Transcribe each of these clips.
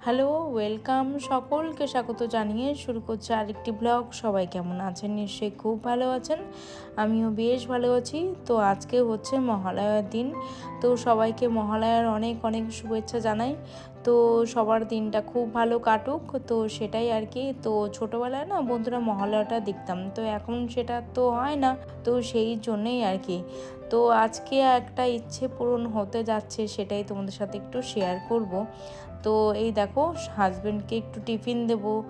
Hello, welcome সকলকে স্বাগত জানিয়ে শুরু করছে আরেকটি ব্লগ। সবাই কেমন আছেন? নিশ্চয়ই খুব ভালো আছেন। আমিও বেশ ভালো আছি। তো আজকে হচ্ছে মহালয়ার দিন। তো সবাইকে মহালয়ার অনেক অনেক শুভেচ্ছা জানাই। তো সবার দিনটা খুব ভালো কাটুক। তো সেটাই আর কি। তো ছোটোবেলায় না বন্ধুরা মহালয়াটা দেখতাম। তো এখন সেটা তো হয় না। তো সেই জন্যেই আর কি। তো আজকে একটা ইচ্ছে পূরণ হতে যাচ্ছে সেটাই তোমাদের সাথে একটু শেয়ার করব। তো এই দেখো হাজব্যান্ডকে একটু টিফিন দেব।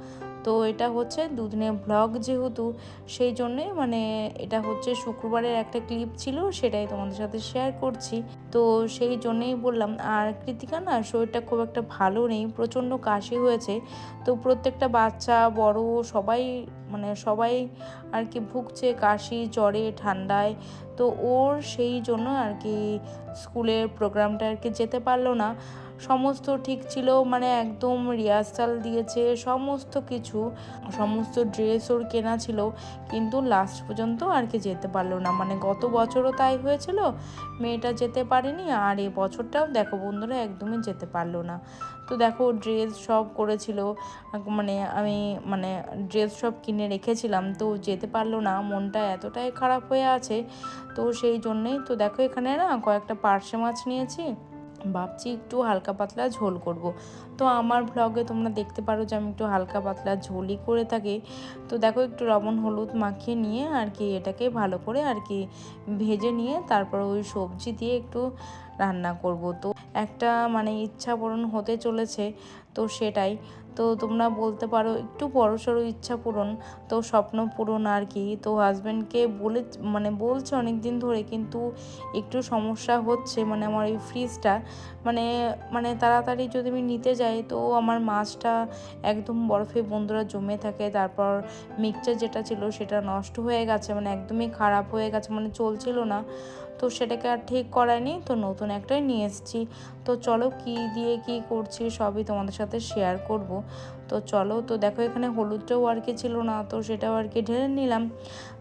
তো এটা হচ্ছে দুদিনের ব্লগ যেহেতু, সেই জন্যে মানে এটা হচ্ছে শুক্রবারের একটা ক্লিপ ছিল, সেটাই তোমাদের সাথে শেয়ার করছি। তো সেই জন্যেই বললাম, আর কৃতিকা না শরীরটা খুব একটা ভালো নেই, প্রচণ্ড কাশি হয়েছে। তো প্রত্যেকটা বাচ্চা, বড় সবাই মানে সবাই আর কি ভুগছে কাশি, জ্বরে, ঠান্ডায়। তো ওর সেই জন্য আর কি স্কুলের প্রোগ্রামটা আর কি যেতে পারল না। সমস্ত ঠিক ছিল মানে একদম রিহার্সাল দিয়েছে, সমস্ত কিছু, সমস্ত ড্রেস ওর কেনা ছিল, কিন্তু লাস্ট পর্যন্ত আর কি যেতে পারল না। মানে গত বছরও তাই হয়েছিল, মেয়েটা যেতে পারেনি আর এ বছরটাও দেখো বন্ধুরা একদমই যেতে পারল না। তো দেখো ড্রেস সব করেছিল মানে আমি মানে ড্রেস সব কিনে রেখেছিলাম, তো যেতে পারল না, মনটা এতটাই খারাপ হয়ে আছে, তো সেই জন্যেই তো দেখো এখানে না কয়েকটা পার্শে মাছ নিয়েছি। ভাবছি একটু হালকা পাতলা ঝোল করব। তো আমার ব্লগে তোমরা দেখতে পারো যে আমি একটু হালকা পাতলা ঝোলই করে থাকি। তো দেখো একটু লবণ, হলুদ মাখিয়ে নিয়ে আর কি এটাকে ভালো করে আর কি ভেজে নিয়ে তারপর ওই সবজি দিয়ে একটু রান্না করব। তো একটা মানে ইচ্ছা পূরণ হতে চলেছে তো সেটাই। তো তোমরা বলতে পারো, একটু বড় সড়ো ইচ্ছা পূরণ, তো স্বপ্ন পূরণ আর কি। তো হাজব্যান্ডকে বলে মানে বলছে অনেক দিন ধরে, কিন্তু একটু সমস্যা হচ্ছে মানে আমার এই ফ্রিজটা মানে মানে তাড়াতাড়ি যদি আমি নিতে যাই, তো আমার মাছটা একদম বরফে বন্ধুরা জমে থাকে, তারপর মিক্সচার যেটা ছিল, সেটা নষ্ট হয়ে গেছে মানে একদমই খারাপ হয়ে গেছে মানে চলছিল না। তো সেটাকে আর ঠিক করায়নি, তো নতুন একটাই নিয়ে এসেছি। তো চলো কি দিয়ে কি করছি সবই তোমাদের সাথে শেয়ার করব। তো চলো, তো দেখো এখানে হলুদটাও আর কি ছিল না, তো সেটাও আর কি ঢেলে নিলাম।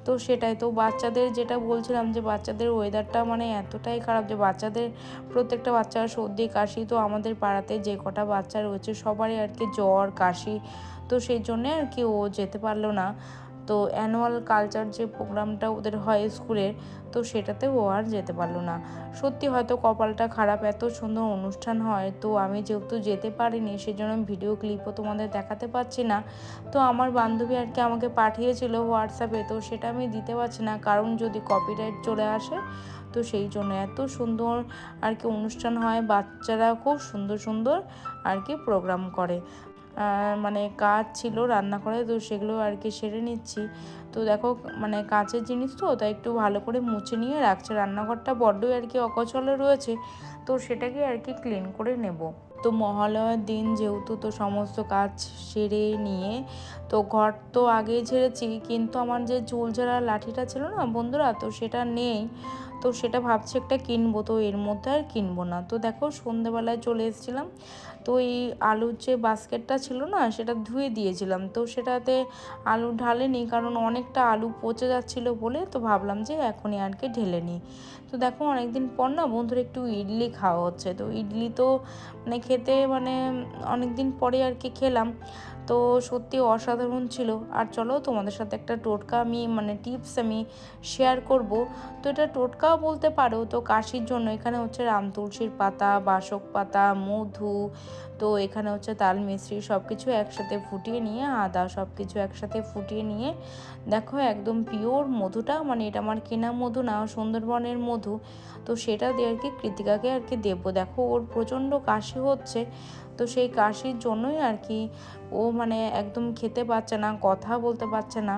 তো সেটাই, তো বাচ্চাদের যেটা বলছিলাম যে বাচ্চাদের ওয়েদারটা মানে এতটাই খারাপ যে বাচ্চাদের, প্রত্যেকটা বাচ্চার সর্দি, কাশি, তো আমাদের পাড়াতে যে কটা বাচ্চা রয়েছে সবারই আর কি জ্বর, কাশি, তো সেই জন্যে আর কি ও যেতে পারল না। তো অ্যানুয়াল কালচার যে প্রোগ্রামটা ওদের হয় স্কুলের, তো সেটাতে ও আর যেতে পারল না। সত্যি হয়তো কপালটা খারাপ, এত সুন্দর অনুষ্ঠান হয়, তো আমি যেহেতু যেতে পারিনি, সেজন্য ভিডিও ক্লিপও তোমাদের দেখাতে পারছি না। তো আমার বান্ধবী আর কি আমাকে পাঠিয়েছিল হোয়াটসঅ্যাপে তো সেটা আমি দিতে পারছি না, কারণ যদি কপিরাইট চলে আসে, তো সেই জন্য এত সুন্দর আর কি অনুষ্ঠান হয়, বাচ্চারা খুব সুন্দর সুন্দর আর কি প্রোগ্রাম করে। মানে কাজ ছিল, রান্না করে তো সেগুলো আর কি সেরে নিচ্ছি। তো দেখো মানে কাঁচের জিনিস তো, তাই একটু ভালো করে মুছে নিয়ে রাখছে। রান্নাঘরটা বড্ডই আর কি অকচলে রয়েছে, তো সেটাকে আর কি ক্লিন করে নেব। তো মহালয়ার দিন যেহেতু, তো সমস্ত কাজ সেরে নিয়ে, তো ঘর তো আগেই ঝেড়েছি, কিন্তু আমার যে ঝাড়া লাঠিটা ছিল না বন্ধুরা, তো সেটা নেই। তো সেটা ভাবছি একটা কিনবো, তো এর মধ্যে আর কিনবো না। তো দেখো সন্ধেবেলায় চলে এসেছিলাম, তো এই আলুর যে বাস্কেটটা ছিল না, সেটা ধুয়ে দিয়েছিলাম। তো সেটাতে আলু ঢালেনি, কারণ অনেকটা আলু পচে যাচ্ছিল বলে, তো ভাবলাম যে এখনই আর কি ঢেলে নিই। তো দেখো অনেকদিন পর না বন্ধুরা একটু ইডলি খাওয়া হচ্ছে, তো ইডলি তো মানে খেতে মানে অনেক দিন পরে আর কি খেলাম। তো সত্যি অসাধারণ ছিল। আর চলো তোমাদের সাথে একটা টোটকা আমি মানে টিপস আমি শেয়ার করব। তো এটা টোটকাও বলতে পারো, তো কাশির জন্য এখানে হচ্ছে রাম তুলসীর পাতা, বাসক পাতা, মধু, তো এখানে হচ্ছে তাল মিশ্রি সব কিছু একসাথে ফুটিয়ে নিয়ে, আদা সব কিছু একসাথে ফুটিয়ে নিয়ে, দেখো একদম পিওর মধুটা মানে এটা আমার কেনা মধু না, সুন্দরবনের মধু, তো সেটা দিয়ে আর কি কৃতিকাকে আর কি দেবো। দেখো ওর প্রচণ্ড কাশি হচ্ছে তো সেই কাশির জন্যই আর কি ও মানে একদম খেতে পারছে না, কথা বলতে পারছে না।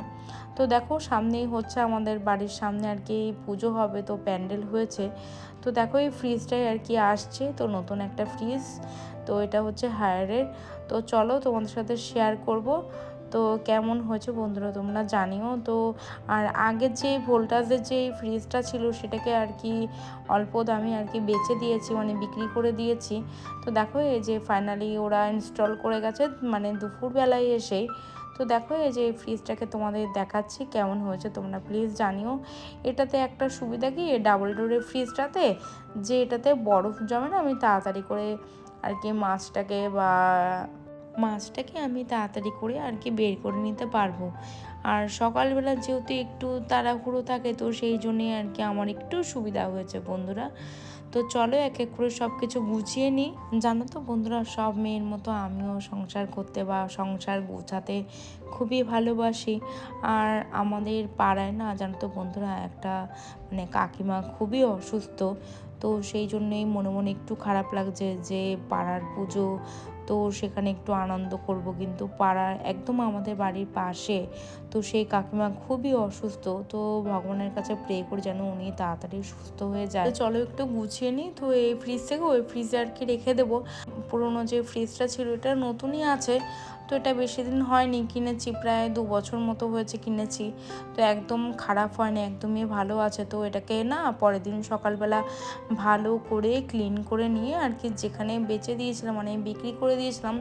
তো দেখো সামনেই হচ্ছে আমাদের বাড়ির সামনে আর কি পুজো হবে, তো প্যান্ডেল হয়েছে। তো দেখো এই ফ্রিজটাই আর কি আসছে, তো নতুন একটা ফ্রিজ তো এটা হচ্ছে হায়ারের তো চলো তোমাদের সাথে শেয়ার করব। তো কেমন হয়েছে বন্ধুরা তোমরা জানিও। তো আর আগের যে ভোল্টাজের যে ফ্রিজটা ছিল সেটাকে আর কি অল্প দামে আর কি বেচে দিয়েছি মানে বিক্রি করে দিয়েছি। তো দেখো এই যে ফাইনালি ওরা ইনস্টল করে গেছে মানে দুপুরবেলায় এসেই তো দেখো এই যে ফ্রিজটাকে তোমাদের দেখাচ্ছি কেমন হয়েছে, তোমরা প্লিজ জানিও। এটাতে একটা সুবিধা কি ডাবল ডোরের ফ্রিজটাতে যে এটাতে বরফ জমে না, আমি তাড়াতাড়ি করে আর কি মাছটাকে বা মাছটাকে আমি তাড়াতাড়ি করে আর কি বের করে নিতে পারব। আর সকালবেলা যেহেতু একটু তাড়াহুড়ো থাকে, তো সেই জন্যই আর কি আমার একটু সুবিধা হয়েছে বন্ধুরা। তো চলো এক এক করে সব কিছু গুছিয়ে নিই। জানো তো বন্ধুরা, সব মেয়ের মতো আমিও সংসার করতে বা সংসার গোছাতে খুবই ভালোবাসি। আর আমাদের পাড়ায় না, জানো তো বন্ধুরা, একটা মানে কাকিমা খুবই অসুস্থ। তো সেই জন্যই মনে মনে একটু খারাপ লাগছে যে পাড়ার পুজো তো সেখানে একটু আনন্দ করব। কিন্তু পাড়ার, একদম আমাদের বাড়ির পাশে, তো সেই কাকিমা খুবই অসুস্থ। তো ভগবানের কাছে প্রে করে যেন উনি তাড়াতাড়ি সুস্থ হয়ে যায়। চলো একটু গুছিয়ে নিই। তো এই ফ্রিজ থেকে ওই ফ্রিজে আর কি রেখে দেবো। পুরোনো যে ফ্রিজটা ছিল, এটা নতুনই আছে। তো এটা বেশি দিন হয়নি, কিনেছি প্রায় দু বছর মতো হয়েছে কিনেছি। তো একদম খারাপ হয়নি, একদমই ভালো আছে। তো এটাকে না পরের দিন সকালবেলা ভালো করে ক্লিন করে নিয়ে আর কি যেখানে বেচে দিয়েছিলাম মানে বিক্রি করে দিয়েছিলাম,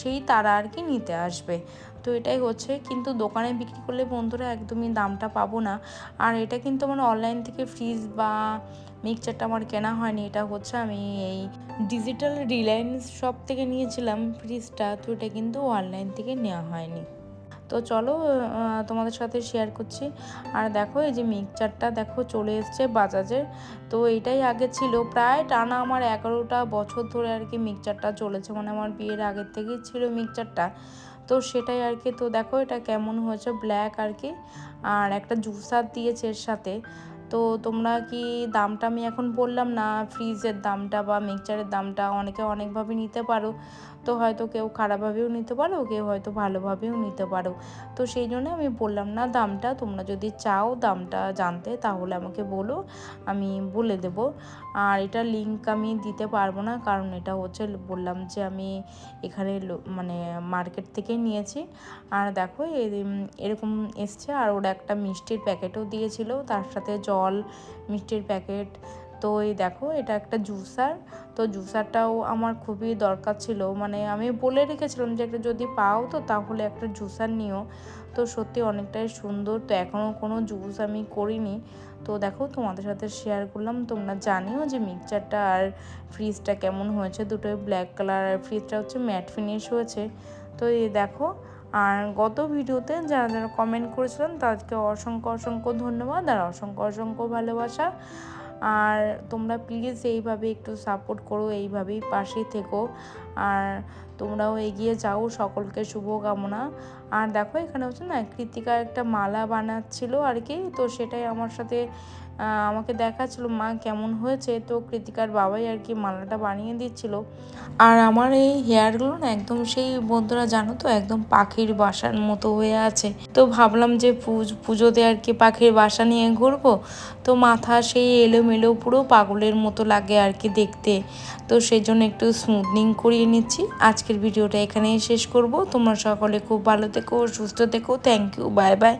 সেই তারা আর কি নিতে আসবে। তো এটাই হচ্ছে, কিন্তু দোকানে বিক্রি করলে বন্ধুরা একদমই দামটা পাবো না। আর এটা কিন্তু আমার অনলাইন থেকে ফ্রিজ বা মিক্সচারটা আমার কেনা হয়নি, এটা হচ্ছে আমি এই ডিজিটাল রিলায়েন্স শপ থেকে নিয়েছিলাম ফ্রিজটা তো এটা কিন্তু অনলাইন থেকে নেওয়া হয়নি। তো চলো তোমাদের সাথে শেয়ার করছি। আর দেখো, এই যে মিক্সচারটা দেখো চলে এসছে বাজাজের। তো এটাই আগে ছিল, প্রায় টানা আমার এগারোটা বছর ধরে আর কি মিক্সচারটা চলেছে মানে আমার বিয়ের আগের থেকেই ছিল মিক্সচারটা। তো সেটাই আর কি, তো দেখো এটা কেমন হয়েছে ব্ল্যাক আর কি, আর একটা জুসার দিয়েছে এর সাথে। তো তোমরা কি দামটা আমি এখন বললাম না, ফ্রিজের দামটা বা মিক্সচারের দামটা অনেকে অনেকভাবে নিতে পারো। তো হয়তো কেউ খারাপভাবেও নিতে পারো, কেউ হয়তো ভালোভাবেও নিতে পারো। তো সেই জন্য আমি বললাম না দামটা, তোমরা যদি চাও দামটা জানতে তাহলে আমাকে বলো, আমি বলে দেব। আর এটা লিঙ্ক আমি দিতে পারব না, কারণ এটা হচ্ছে বললাম যে আমি এখানে মানে মার্কেট থেকে নিয়েছি। আর দেখো এরকম এসছে, আর ওরা একটা মিষ্টির প্যাকেটও দিয়েছিল, তার সাথে জল, মিষ্টির প্যাকেট। তো এই দেখো, এটা একটা জুসার। তো জুসারটাও আমার খুবই দরকার ছিল। মানে আমি বলে রেখেছিলাম যে একটা যদি পাও তো তাহলে একটা জুসার নিও। তো সত্যি অনেকটাই সুন্দর। তো এখনও কোনো জুস আমি করিনি। তো দেখো, তোমাদের সাথে শেয়ার করলাম। তোমরা জানিও যে মিক্সচারটা আর ফ্রিজটা কেমন হয়েছে। দুটোই ব্ল্যাক কালার আর ফ্রিজটা হচ্ছে ম্যাট ফিনিশ হয়েছে। তো এই দেখো আর গত ভিডিওতে যারা যারা কমেন্ট করেছিলেন, তাদেরকে অসংখ্য অসংখ্য ধন্যবাদ আর অসংখ্য অসংখ্য ভালোবাসা। আর তোমরা প্লিজ এইভাবে একটু সাপোর্ট করো, এইভাবেই পাশে থেকো। আর তোমরাও এগিয়ে যাও, সকলকে শুভকামনা। আর দেখো এখানে হচ্ছে না কৃতিকা একটা মালা বানাচ্ছিল আর কি, তো সেটাই আমার সাথে আমাকে দেখাচ্ছিল, মা, কেমন হয়েছে? তো কৃতিকার বাবাই আর কি মালাটা বানিয়ে দিচ্ছিল। আর আমার এই হেয়ারগুলো না একদম সেই বন্ধুরা জানো তো, একদম পাখির বাসার মতো হয়ে আছে। তো ভাবলাম যে পুজোতে আর কি পাখির বাসা নিয়ে ঘুরবো। তো মাথা সেই এলোমেলো পুরো পাগলের মতো লাগে আর কি দেখতে। তো সেই জন্য একটু স্মুথনিং করিয়ে নিচ্ছি। আজকের ভিডিওটা এখানেই শেষ করব। তোমরা সকলে খুব ভালো থেকো, সুস্থ থেকো। Thank you bye bye